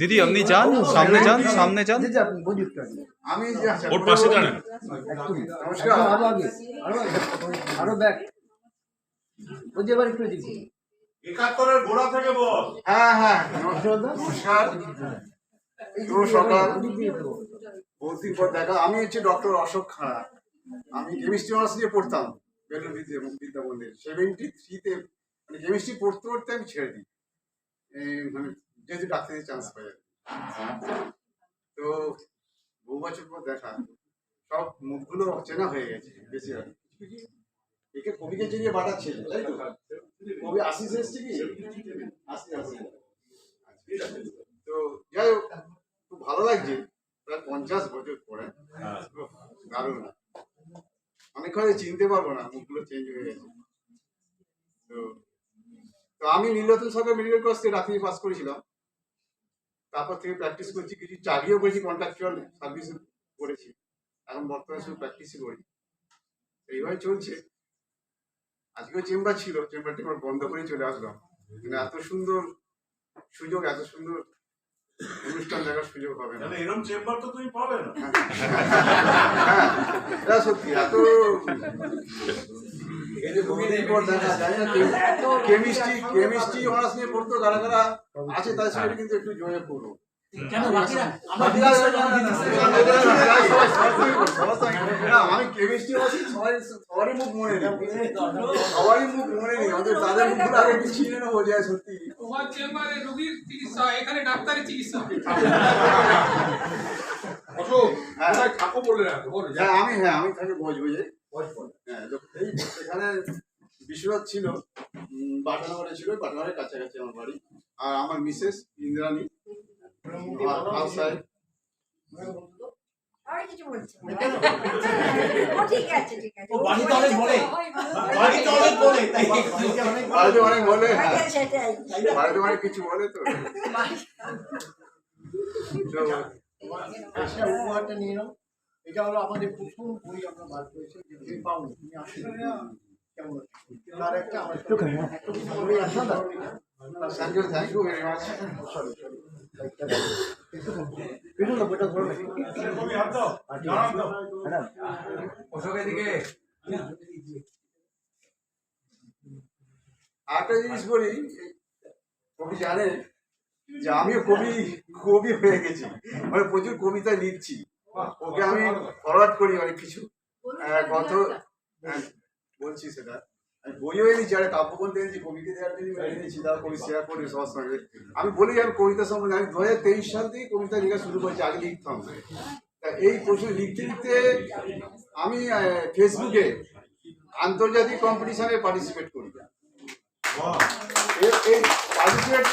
দিদি আপনি যান সামনে যান সামনে যান। আমি যে ওর পাশে দাঁড়ান। নমস্কার। আরও ব্যাক একটু দিচ্ছি একাত্তরের গোড়া থেকে বল। হ্যাঁ হ্যাঁ। নমস্কার শুভ সকাল। বহুদিন পর দেখা আমি হচ্ছে ডক্টর অশোক খাড়া। আমি কেমিস্ট্রি অনার্স নিয়ে পড়তাম বেলুর বিদ্যা মন্দির সেভেন্টি থ্রিতে মানে কেমিস্ট্রি পড়তে পড়তে আমি ছেড়ে দিই। মানে যেহেতু ডাক্তারের চান্স পাই তো বহু বছর পর দেখা। সব মুখগুলো চেনা হয়ে গেছে, বেশি আর একে কবিকে চিনিয়ে পাঠাচ্ছে তাই তো? কবি আশিস এসছে কি? তো যাই হোক, খুব ভালো লাগছে। প্রায় পঞ্চাশ বছর পরে। দারুণ। অনেক হয়তো চিনতে পারব না, মুখগুলো চেঞ্জ হয়ে গেছে। তো তো আমি নীলরতন সরকার মেডিকেল কলেজ থেকে রাত্রি পাস করেছিলাম। তারপর থেকে প্র্যাকটিস করছি কিছু চাকরিও করেছি কন্ট্রাকচুয়াল সার্ভিস করেছি। এখন বর্তমানে শুধু প্র্যাকটিসই করি। এইভাবে চলছে। আজকেও চেম্বার ছিল চেম্বার টেম্বার বন্ধ করে চলে আসলাম। কিন্তু এত সুন্দর সুযোগ এত সুন্দর অনুষ্ঠান দেখার সুযোগ হবে না। এরকম চেম্বার তো তুমি পাবে না। হ্যাঁ। সত্যি এত এই যে বহুদিন পর দেখা যায় না কেমিস্ট্রি কেমিস্ট্রি অনার্স নিয়ে পড়তো কারা কারা আছে তাদের সঙ্গে কিন্তু একটু জয়ে পড়ব কেন বাকিরা বাকিরা- না, আমি কেমিস্ট্রি আছি সবাই সবারই মুখ মনে নেই। সবারই মুখ মনে নেই আমাদের তাদের মুখগুলো আগে একটু চিনে নেব যে সত্যি। তোমার চেম্বারে রোগীর চিকিৎসা এখানে ডাক্তারের চিকিৎসা হয়। হ্যাঁ। ঠাকুর বলে রাখো হ্যাঁ আমি হ্যাঁ আমি থাকি বজ বুঝে হ্যাঁ এই এখানে বিশ্বনাথ ছিল বাটানগরে ছিল বাটানগরের কাছাকাছি আমার বাড়ি। আর আমার মিসেস ইন্দ্রাণী আউটসাইড কিছু বলছি না। ও ঠিক আছে ঠিক আছে। ও বাড়িতে অনেক বলে। বাড়িতে অনেক বলে। তাই বাড়িতে অনেক বলে। হ্যাঁ বাড়িতে অনেক কিছু বলে তো। উপহারটা নিয়ে নাও। এটা হলো আমাদের প্রথম বই আমরা বার করেছি যে তুমি তুমি আসলে কেমন? তার একটা আমার? Thank you very much Sorry, sorry. একটু না, বইটা ধরো না। তুমি হাত দাও দাঁড়াও দাও ম্যাডাম, আরেকটা জিনিস বলি কবি জানে যে আমিও কবি কবি হয়ে গেছি মানে প্রচুর কবিতা লিখছি ওকে আমি ফরওয়ার্ড করি অনেক কিছু আহ, গত হ্যাঁ, বলছি সেটা। আমি বইও এনেছি আরে কাব্যগ্রন্থ এনেছি কবিকে দেওয়ার জন্য আমি এনেছি তার কবি শেয়ার করি সবার সঙ্গে। আমি বলি আমি কবিতা সম্বন্ধে আমি দু হাজার তেইশ সাল থেকে কবিতা লেখা শুরু করেছি আগে লিখতাম না। তা এই প্রচুর লিখতে লিখতে আমি ফেসবুকে আন্তর্জাতিক কম্পিটিশনে পার্টিসিপেট করি। এই পার্টিসিপেট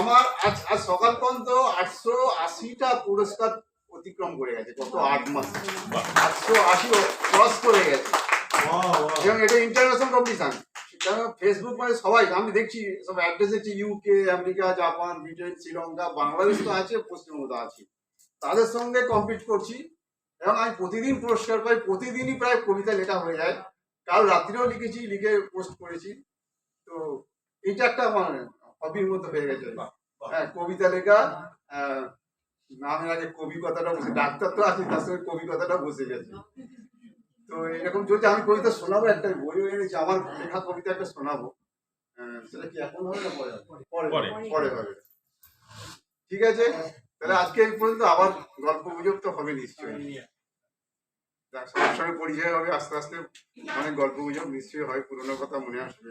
আমার আজ আজ সকাল পর্যন্ত আটশো আশিটা পুরস্কার অতিক্রম করে গেছে গত আট মাস। আটশো আশি ক্রস করে গেছে। এবং এটা ইন্টারন্যাশনাল কম্পিটিশন কারণ ফেসবুক মানে সবাই আমি দেখছি সব অ্যাড্রেস হচ্ছে UK America Japan Britain Sri Lanka Bangladesh তো আছে পশ্চিমবঙ্গ আছে। তাদের সঙ্গে কম্পিট করছি এবং আমি প্রতিদিন পুরস্কার পাই প্রতিদিনই প্রায় কবিতা লেখা হয়ে যায়। কাল রাত্রিও লিখেছি লিখে পোস্ট করেছি। তো এটা একটা আমার হবির মতো হয়ে গেছে। হ্যাঁ কবিতা লেখা নামের আগে কবি কথাটা বসে ডাক্তার তো আছে তার সঙ্গে কবি কথাটা বসে গেছে। তো এরকম চলছে আমি কবিতা শোনাবো একটা বইও এনেছি আমার লেখা কবিতা একটা শোনাবো। আহ, সেটা কি এখন হবে না পরে পরে পরে। হবে। ঠিক আছে? তাহলে আজকে এই পর্যন্ত আবার গল্প গুজব তো হবে নিশ্চয়ই। সবার সঙ্গে পরিচয় হবে আস্তে আস্তে অনেক গল্প গুজব নিশ্চয়ই হয় পুরোনো কথা মনে আসবে।